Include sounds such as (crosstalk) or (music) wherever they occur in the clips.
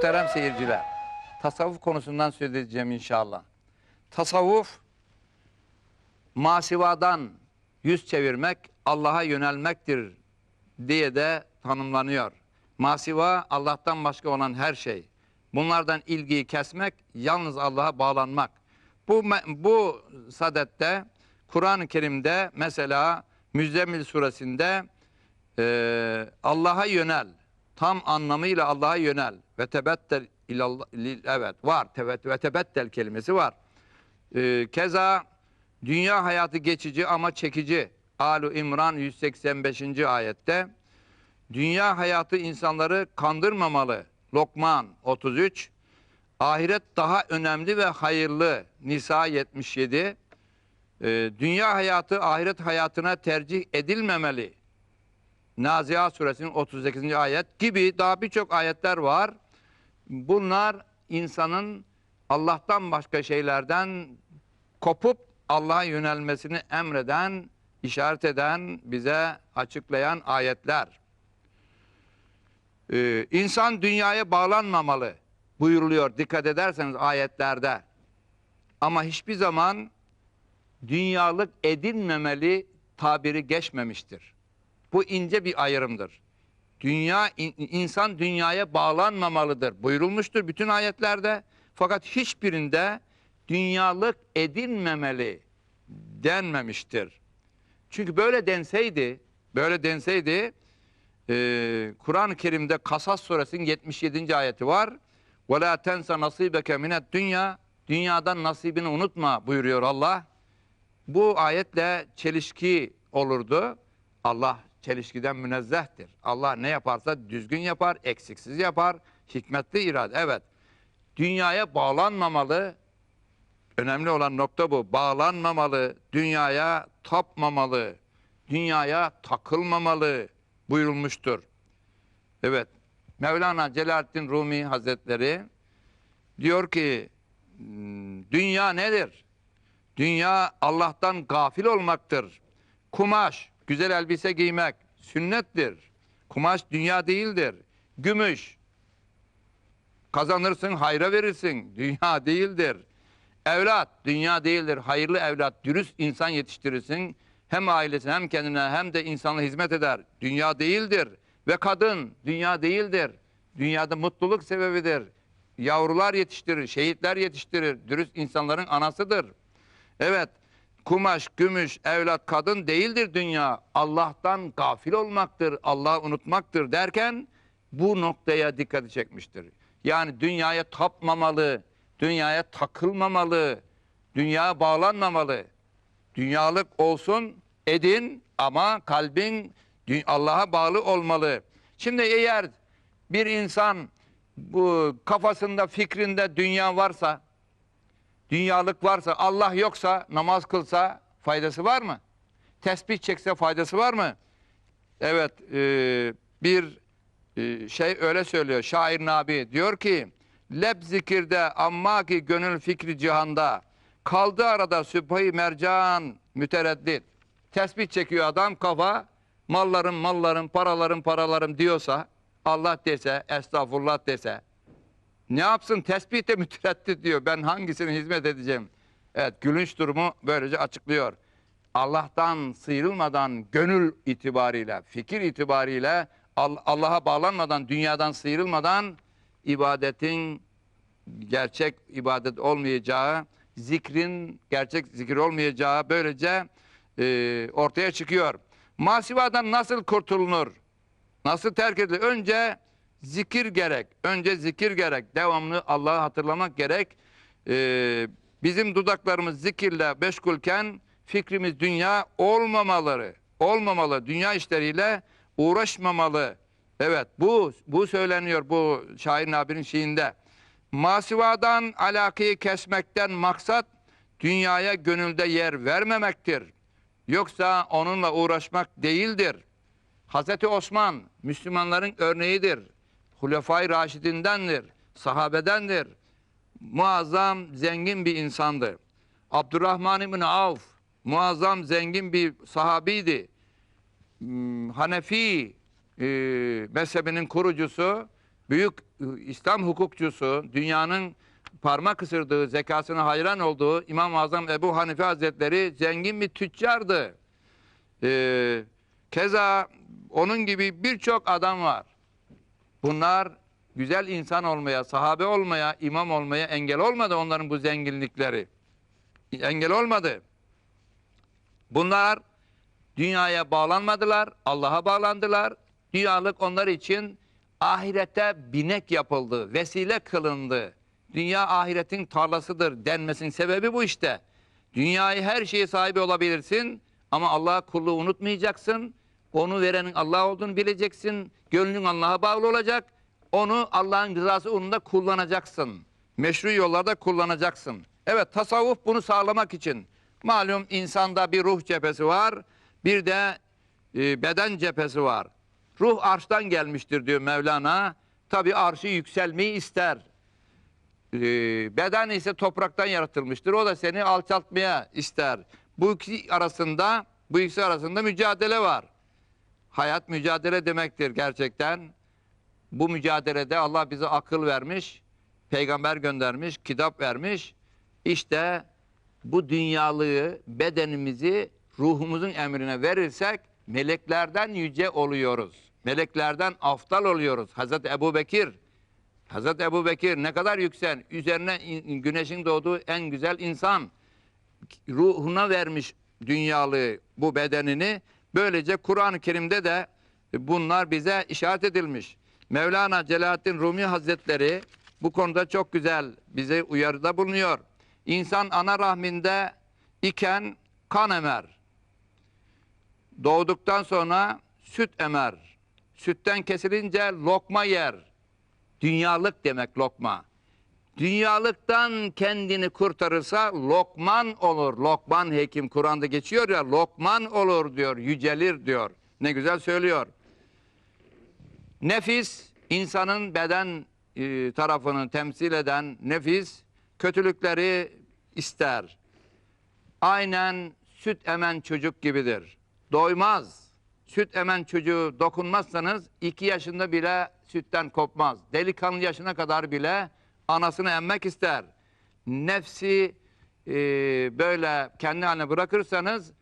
Muhterem seyirciler, tasavvuf konusundan söz edeceğim inşallah. Tasavvuf, masivadan yüz çevirmek, Allah'a yönelmektir diye de tanımlanıyor. Masiva, Allah'tan başka olan her şey. Bunlardan ilgiyi kesmek, yalnız Allah'a bağlanmak. Bu, bu sadette, Kur'an-ı Kerim'de mesela Müzzemmil suresinde ee, Allah'a yönel. Tam anlamıyla Allah'a yönel. Ve tebettel ilallah, evet var. Tebet, ve tebettel kelimesi var. Ee, keza dünya hayatı geçici ama çekici. Alu İmran 185. ayette dünya hayatı insanları kandırmamalı. Lokman 33 Ahiret daha önemli ve hayırlı. Nisa 77 Ee, Dünya hayatı ahiret hayatına tercih edilmemeli. Naziha suresinin 38. ayet gibi daha birçok ayetler var. Bunlar insanın Allah'tan başka şeylerden kopup Allah'a yönelmesini emreden, işaret eden, bize açıklayan ayetler. Ee, insan dünyaya bağlanmamalı buyuruluyor dikkat ederseniz ayetlerde. Ama hiçbir zaman dünyalık edinmemeli tabiri geçmemiştir. Bu ince bir ayrımdır. Dünya in- insan dünyaya bağlanmamalıdır buyurulmuştur bütün ayetlerde. Fakat hiçbirinde dünyalık edinmemeli denmemiştir. Çünkü böyle denseydi, böyle denseydi e, Kur'an-ı Kerim'de Kasas suresinin 77. ayeti var. La tensa nasibeke minet dünya dünyadan nasibini unutma buyuruyor Allah. Bu ayetle çelişki olurdu. Allah çelişkiden münezzehtir. Allah ne yaparsa düzgün yapar, eksiksiz yapar, hikmetli irade. Evet, dünyaya bağlanmamalı, önemli olan nokta bu. Bağlanmamalı, dünyaya tapmamalı, dünyaya takılmamalı buyurulmuştur. Evet, Mevlana Celaleddin Rumi Hazretleri diyor ki, "Hmm, dünya nedir? Dünya Allah'tan gafil olmaktır. Kumaş, güzel elbise giymek sünnettir. Kumaş dünya değildir. Gümüş, kazanırsın, hayra verirsin. Dünya değildir. Evlat, dünya değildir. Hayırlı evlat, dürüst insan yetiştirirsin. Hem ailesine hem kendine hem de insanla hizmet eder. Dünya değildir. Ve kadın, dünya değildir. Dünyada mutluluk sebebidir. Yavrular yetiştirir, şehitler yetiştirir. Dürüst insanların anasıdır. Evet, kumaş, gümüş, evlat, kadın değildir dünya. Allah'tan gafil olmaktır, Allah'ı unutmaktır derken bu noktaya dikkati çekmiştir. Yani dünyaya tapmamalı, dünyaya takılmamalı, dünyaya bağlanmamalı. Dünyalık olsun edin ama kalbin Allah'a bağlı olmalı. Şimdi eğer bir insan bu kafasında, fikrinde dünya varsa, dünyalık varsa, Allah yoksa, namaz kılsa faydası var mı? Tesbih çekse faydası var mı? Evet, e, bir e, şey öyle söylüyor. Şair Nabi diyor ki, Leb zikirde amma ki gönül fikri cihanda, kaldı arada sübhi mercan mütereddit. Tesbih çekiyor adam kafa, mallarım mallarım, paralarım paralarım diyorsa, Allah dese, estağfurullah dese, ne yapsın? Tesbih de (laughs) mütereddit diyor. Ben hangisine hizmet edeceğim? Evet, gülünç durumu böylece açıklıyor. Allah'tan sıyrılmadan gönül itibariyle, fikir itibariyle Al- Allah'a bağlanmadan, dünyadan sıyrılmadan ibadetin gerçek ibadet olmayacağı, zikrin gerçek zikir olmayacağı böylece e, ortaya çıkıyor. Masivadan nasıl kurtulunur? Nasıl terk edilir? Önce zikir gerek. Önce zikir gerek. Devamlı Allah'ı hatırlamak gerek. Ee, bizim dudaklarımız zikirle meşgulken fikrimiz dünya olmamaları. Olmamalı. Dünya işleriyle uğraşmamalı. Evet bu bu söyleniyor bu şair Nabi'nin şiirinde. Masivadan alakayı kesmekten maksat dünyaya gönülde yer vermemektir. Yoksa onunla uğraşmak değildir. Hazreti Osman Müslümanların örneğidir. Hulefai Raşidindendir, sahabedendir. Muazzam zengin bir insandı. Abdurrahman İbni Avf muazzam zengin bir sahabiydi. Hmm, Hanefi e, mezhebinin kurucusu büyük e, İslam hukukçusu, dünyanın parmak ısırdığı, zekasına hayran olduğu İmam-ı Azam Ebu Hanife Hazretleri zengin bir tüccardı. Ee, keza onun gibi birçok adam var. Bunlar güzel insan olmaya, sahabe olmaya, imam olmaya engel olmadı onların bu zenginlikleri. Engel olmadı. Bunlar dünyaya bağlanmadılar, Allah'a bağlandılar. Dünyalık onlar için ahirete binek yapıldı, vesile kılındı. Dünya ahiretin tarlasıdır denmesinin sebebi bu işte. Dünyayı her şeye sahibi olabilirsin ama Allah'a kulluğu unutmayacaksın. Onu verenin Allah olduğunu bileceksin. Gönlün Allah'a bağlı olacak. Onu Allah'ın rızası uğrunda kullanacaksın. Meşru yollarda kullanacaksın. Evet tasavvuf bunu sağlamak için. Malum insanda bir ruh cephesi var. Bir de e, beden cephesi var. Ruh arştan gelmiştir diyor Mevlana. Tabi arşı yükselmeyi ister. E, beden ise topraktan yaratılmıştır. O da seni alçaltmaya ister. Bu ikisi arasında bu ikisi arasında mücadele var. Hayat mücadele demektir gerçekten. Bu mücadelede Allah bize akıl vermiş, peygamber göndermiş, kitap vermiş. İşte bu dünyalığı, bedenimizi ruhumuzun emrine verirsek meleklerden yüce oluyoruz. Meleklerden aftal oluyoruz. Hazreti Ebu Bekir, Hazreti Ebu Bekir ne kadar yüksel, üzerine in- güneşin doğduğu en güzel insan. Ruhuna vermiş dünyalığı, bu bedenini. Böylece Kur'an-ı Kerim'de de bunlar bize işaret edilmiş. Mevlana Celaleddin Rumi Hazretleri bu konuda çok güzel bize uyarıda bulunuyor. İnsan ana rahminde iken kan emer. Doğduktan sonra süt emer. Sütten kesilince lokma yer. Dünyalık demek lokma. Dünyalıktan kendini kurtarırsa lokman olur. Lokman hekim Kur'an'da geçiyor ya lokman olur diyor, yücelir diyor. Ne güzel söylüyor. Nefis insanın beden e, tarafını temsil eden nefis kötülükleri ister. Aynen süt emen çocuk gibidir. Doymaz. Süt emen çocuğu dokunmazsanız iki yaşında bile sütten kopmaz. Delikanlı yaşına kadar bile anasını emmek ister. Nefsi e, böyle kendi haline bırakırsanız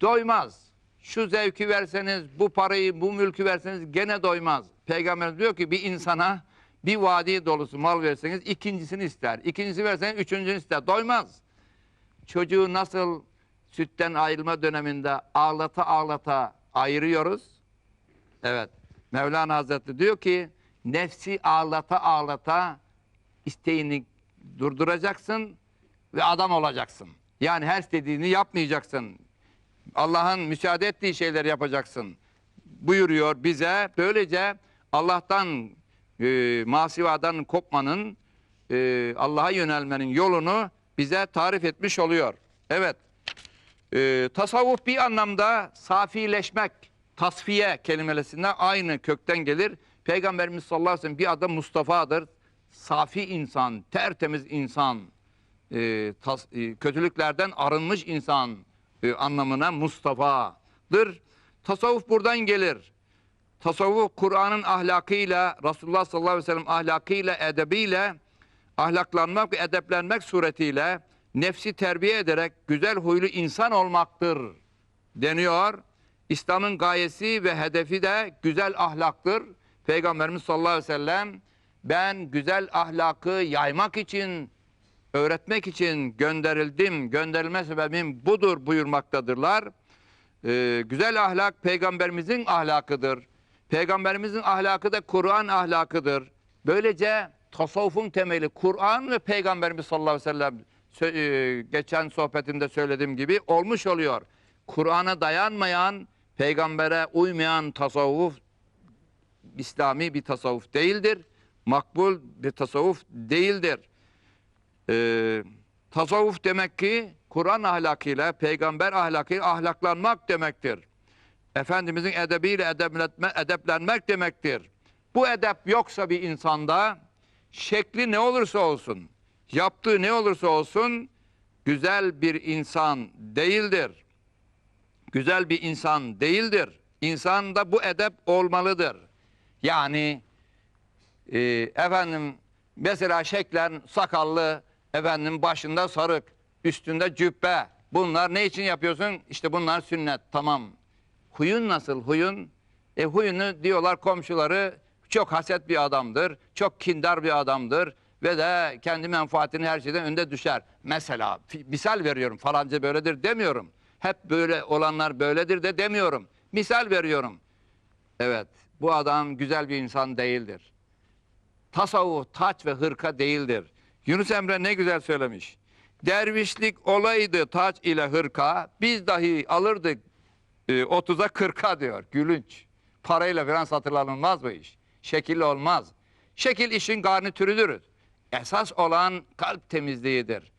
doymaz. Şu zevki verseniz, bu parayı, bu mülkü verseniz gene doymaz. Peygamber diyor ki bir insana bir vadi dolusu mal verseniz ikincisini ister. İkincisi verseniz üçüncüsünü ister. Doymaz. Çocuğu nasıl sütten ayrılma döneminde ağlata ağlata ayırıyoruz. Evet. Mevlana Hazretleri diyor ki nefsi ağlata ağlata isteğini durduracaksın ve adam olacaksın. Yani her istediğini yapmayacaksın. Allah'ın müsaade ettiği şeyleri yapacaksın. Buyuruyor bize. Böylece Allah'tan e, masivadan kopmanın e, Allah'a yönelmenin yolunu bize tarif etmiş oluyor. Evet. E, tasavvuf bir anlamda safileşmek, tasfiye kelimesinden aynı kökten gelir. Peygamberimiz sallallahu aleyhi ve sellem bir adı Mustafa'dır. Safi insan, tertemiz insan, e, tas- e, kötülüklerden arınmış insan e, anlamına Mustafa'dır. Tasavvuf buradan gelir. Tasavvuf Kur'an'ın ahlakıyla, Resulullah sallallahu aleyhi ve sellem ahlakıyla, edebiyle, ahlaklanmak ve edeplenmek suretiyle nefsi terbiye ederek güzel huylu insan olmaktır deniyor. İslam'ın gayesi ve hedefi de güzel ahlaktır. Peygamberimiz sallallahu aleyhi ve sellem ben güzel ahlakı yaymak için, öğretmek için gönderildim. Gönderilme sebebim budur buyurmaktadırlar. Ee, güzel ahlak peygamberimizin ahlakıdır. Peygamberimizin ahlakı da Kur'an ahlakıdır. Böylece tasavvufun temeli Kur'an ve Peygamberimiz sallallahu aleyhi ve sellem e, geçen sohbetimde söylediğim gibi olmuş oluyor. Kur'an'a dayanmayan, peygambere uymayan tasavvuf İslami bir tasavvuf değildir. Makbul bir tasavvuf değildir. Ee, tasavvuf demek ki Kur'an ahlakıyla, peygamber ahlakıyla ahlaklanmak demektir. Efendimizin edebiyle edeplenme, edeplenmek demektir. Bu edep yoksa bir insanda şekli ne olursa olsun, yaptığı ne olursa olsun güzel bir insan değildir. Güzel bir insan değildir. İnsanda bu edep olmalıdır. Yani Ee, efendim mesela şeklen sakallı, efendim başında sarık, üstünde cübbe. Bunlar ne için yapıyorsun? İşte bunlar sünnet. Tamam. Huyun nasıl? Huyun? E huyunu diyorlar komşuları çok haset bir adamdır, çok kindar bir adamdır ve de kendi menfaatini her şeyden önde düşer. Mesela misal veriyorum falanca böyledir demiyorum. Hep böyle olanlar böyledir de demiyorum. Misal veriyorum. Evet bu adam güzel bir insan değildir. Tasavvuf taç ve hırka değildir. Yunus Emre ne güzel söylemiş. Dervişlik olaydı taç ile hırka, biz dahi alırdık e, 30'a 40'a diyor. Gülünç. Parayla falan satırlanılmaz bu iş. Şekil olmaz. Şekil işin garnitürüdür. Esas olan kalp temizliğidir.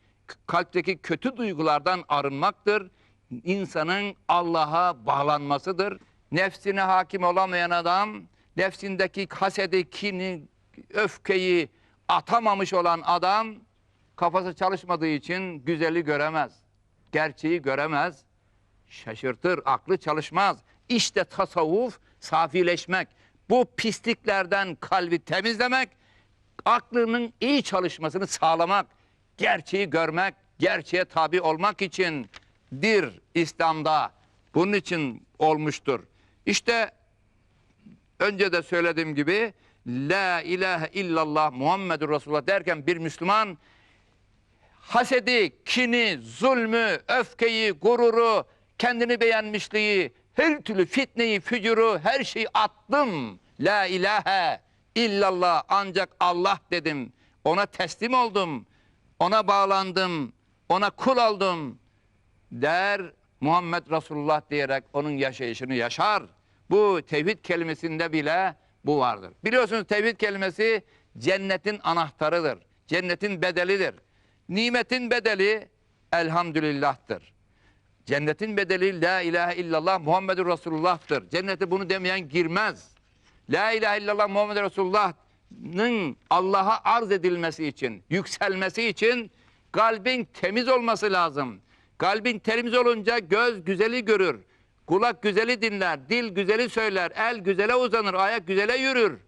Kalpteki kötü duygulardan arınmaktır. İnsanın Allah'a bağlanmasıdır. Nefsine hakim olamayan adam, nefsindeki hasedi, kini, öfkeyi atamamış olan adam, kafası çalışmadığı için güzeli göremez. Gerçeği göremez şaşırtır, aklı çalışmaz. İşte tasavvuf safileşmek. Bu pisliklerden kalbi temizlemek, aklının iyi çalışmasını sağlamak, gerçeği görmek, gerçeğe tabi olmak içindir İslam'da. Bunun için olmuştur. İşte önce de söylediğim gibi La ilahe illallah Muhammedur Resulullah derken bir Müslüman hasedi, kini, zulmü, öfkeyi, gururu, kendini beğenmişliği, her türlü fitneyi, fücuru, her şeyi attım. La ilahe illallah ancak Allah dedim. Ona teslim oldum. Ona bağlandım. Ona kul oldum. Der Muhammed Resulullah diyerek onun yaşayışını yaşar. Bu tevhid kelimesinde bile bu vardır. Biliyorsunuz tevhid kelimesi cennetin anahtarıdır. Cennetin bedelidir. Nimetin bedeli elhamdülillah'tır. Cennetin bedeli la ilahe illallah Muhammedur Resulullah'tır. Cennete bunu demeyen girmez. La ilahe illallah Muhammedur Resulullah'ın Allah'a arz edilmesi için, yükselmesi için kalbin temiz olması lazım. Kalbin temiz olunca göz güzeli görür. Kulak güzeli dinler, dil güzeli söyler, el güzele uzanır, ayak güzele yürür.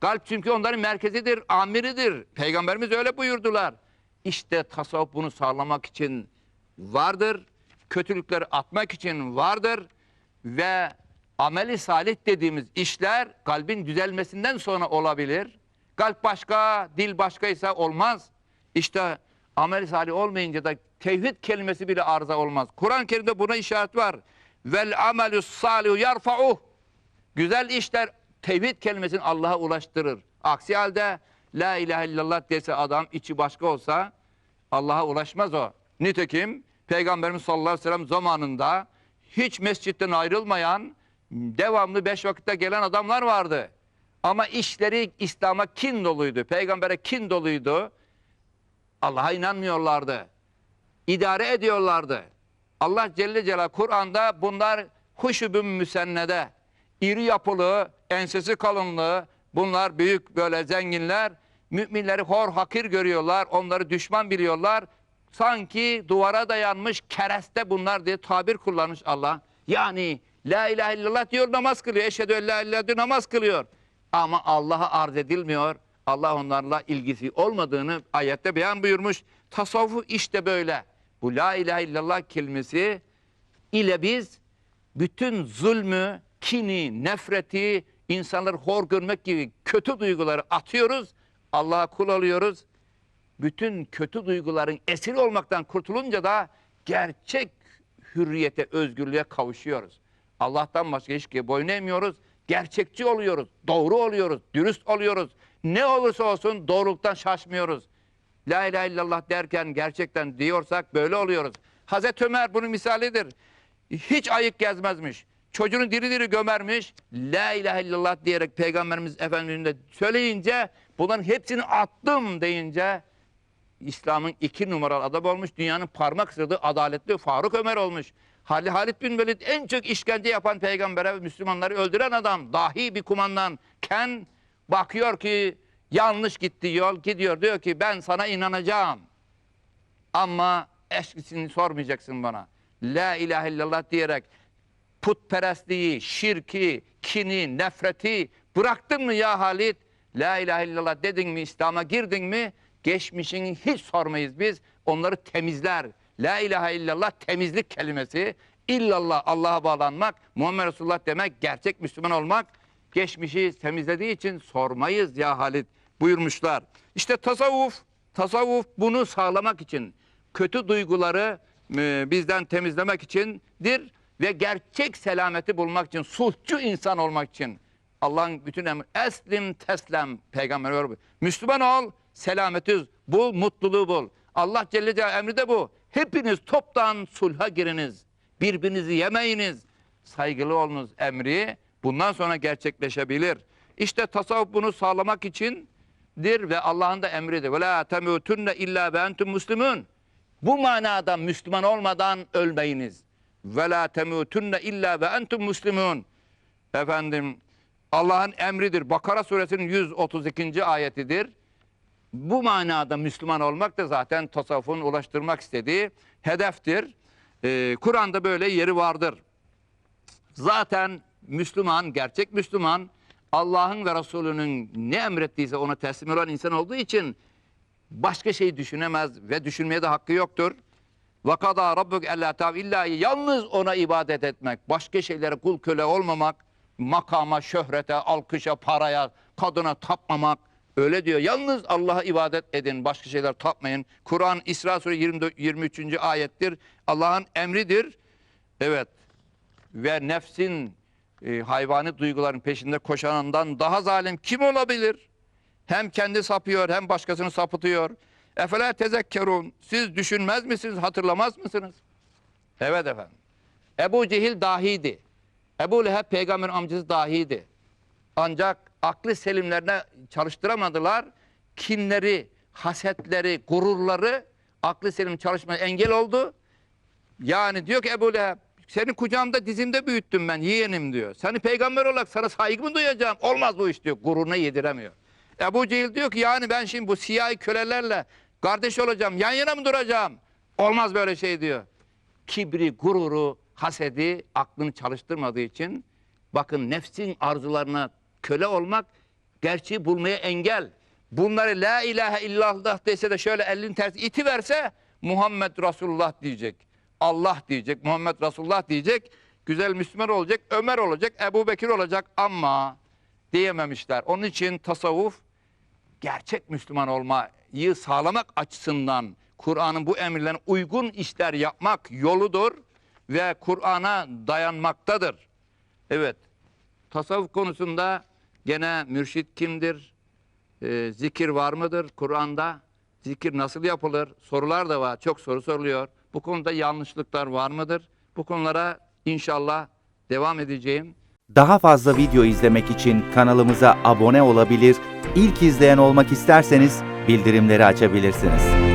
Kalp çünkü onların merkezidir, amiridir. Peygamberimiz öyle buyurdular. İşte tasavvuf bunu sağlamak için vardır. Kötülükleri atmak için vardır. Ve ameli salih dediğimiz işler kalbin düzelmesinden sonra olabilir. Kalp başka, dil başkaysa olmaz. İşte amel salih olmayınca da tevhid kelimesi bile arıza olmaz. Kur'an-ı Kerim'de buna işaret var. Vel amelus salihu yarfa'uh. Güzel işler tevhid kelimesini Allah'a ulaştırır. Aksi halde la ilahe illallah dese adam içi başka olsa Allah'a ulaşmaz o. Nitekim Peygamberimiz sallallahu aleyhi ve sellem zamanında hiç mescitten ayrılmayan devamlı beş vakitte gelen adamlar vardı. Ama işleri İslam'a kin doluydu. Peygambere kin doluydu. Allah'a inanmıyorlardı. İdare ediyorlardı. Allah Celle Celal Kur'an'da bunlar huşubun müsennede. iri yapılı, ensesi kalınlığı, bunlar büyük böyle zenginler. Müminleri hor hakir görüyorlar, onları düşman biliyorlar. Sanki duvara dayanmış kereste bunlar diye tabir kullanmış Allah. Yani la ilahe illallah diyor namaz kılıyor. Eşhedü en la ilahe diyor namaz kılıyor. Ama Allah'a arz edilmiyor. Allah onlarla ilgisi olmadığını ayette beyan buyurmuş. Tasavvuf işte böyle. Bu la ilahe illallah kelimesi ile biz bütün zulmü, kini, nefreti, insanları hor görmek gibi kötü duyguları atıyoruz. Allah'a kul oluyoruz. Bütün kötü duyguların esiri olmaktan kurtulunca da gerçek hürriyete, özgürlüğe kavuşuyoruz. Allah'tan başka hiç boyun eğmiyoruz. Gerçekçi oluyoruz, doğru oluyoruz, dürüst oluyoruz. Ne olursa olsun doğruluktan şaşmıyoruz. La ilahe illallah derken gerçekten diyorsak böyle oluyoruz. Hazreti Ömer bunun misalidir. Hiç ayık gezmezmiş. Çocuğunu diri diri gömermiş. La ilahe illallah diyerek Peygamberimiz Efendimiz'in de söyleyince bunların hepsini attım deyince İslam'ın iki numaralı adam olmuş. Dünyanın parmak ısırdığı adaletli Faruk Ömer olmuş. Hali Halid bin Velid en çok işkence yapan peygambere Müslümanları öldüren adam. Dahi bir kumandan. Ken bakıyor ki yanlış gitti yol. Gidiyor diyor ki ben sana inanacağım. Ama eskisini sormayacaksın bana. La ilahe illallah diyerek putperestliği, şirki, kini, nefreti bıraktın mı ya Halit? La ilahe illallah dedin mi, İslam'a girdin mi, geçmişini hiç sormayız biz. Onları temizler. La ilahe illallah temizlik kelimesi. İllallah Allah'a bağlanmak, Muhammed Resulullah demek, gerçek Müslüman olmak. Geçmişi temizlediği için sormayız ya Halit buyurmuşlar. İşte tasavvuf, tasavvuf bunu sağlamak için, kötü duyguları e, bizden temizlemek içindir ve gerçek selameti bulmak için, sulhçu insan olmak için. Allah'ın bütün emri, eslim teslem, peygamber öyle. Müslüman ol, selameti bul, mutluluğu bul. Allah Celle Celaluhu emri de bu. Hepiniz toptan sulha giriniz. Birbirinizi yemeyiniz. Saygılı olunuz emri bundan sonra gerçekleşebilir. İşte tasavvuf bunu sağlamak içindir ve Allah'ın da emridir. Ve la temutunne illa ve entum. Bu manada Müslüman olmadan ölmeyiniz. Ve la temutunne illa ve entum. Efendim Allah'ın emridir. Bakara suresinin 132. ayetidir. Bu manada Müslüman olmak da zaten tasavvufun ulaştırmak istediği hedeftir. Ee, Kur'an'da böyle yeri vardır. Zaten Müslüman, gerçek Müslüman Allah'ın ve Resulünün ne emrettiyse ona teslim olan insan olduğu için başka şey düşünemez ve düşünmeye de hakkı yoktur. Vakada rabbuk alla tav illa yalnız ona ibadet etmek, başka şeylere kul köle olmamak, makama, şöhrete, alkışa, paraya, kadına tapmamak öyle diyor. Yalnız Allah'a ibadet edin, başka şeyler tapmayın. Kur'an İsra Suresi 24 23. ayettir. Allah'ın emridir. Evet. Ve nefsin e, hayvani duyguların peşinde koşanından daha zalim kim olabilir? Hem kendi sapıyor hem başkasını sapıtıyor. Efela tezekkerun. Siz düşünmez misiniz, hatırlamaz mısınız? Evet efendim. Ebu Cehil dahiydi. Ebu Leheb peygamberin amcası dahiydi. Ancak aklı selimlerine çalıştıramadılar. Kinleri, hasetleri, gururları aklı selim çalışmaya engel oldu. Yani diyor ki Ebu Leheb seni kucağımda dizimde büyüttüm ben yeğenim diyor. Seni peygamber olarak sana saygı mı duyacağım? Olmaz bu iş diyor. Gururuna yediremiyor. Ebu Cehil diyor ki yani ben şimdi bu siyahi kölelerle kardeş olacağım. Yan yana mı duracağım? Olmaz böyle şey diyor. Kibri, gururu, hasedi aklını çalıştırmadığı için bakın nefsin arzularına köle olmak gerçeği bulmaya engel. Bunları la ilahe illallah dese de şöyle elini ters iti verse Muhammed Resulullah diyecek. Allah diyecek, Muhammed Resulullah diyecek. Güzel Müslüman olacak, Ömer olacak, Ebu Bekir olacak ama diyememişler. Onun için tasavvuf gerçek Müslüman olmayı sağlamak açısından Kur'an'ın bu emirlerine uygun işler yapmak yoludur ve Kur'an'a dayanmaktadır. Evet, tasavvuf konusunda gene mürşit kimdir? Ee, zikir var mıdır Kur'an'da? Zikir nasıl yapılır? Sorular da var, çok soru soruluyor. Bu konuda yanlışlıklar var mıdır? Bu konulara inşallah devam edeceğim. Daha fazla video izlemek için kanalımıza abone olabilir, ilk izleyen olmak isterseniz bildirimleri açabilirsiniz.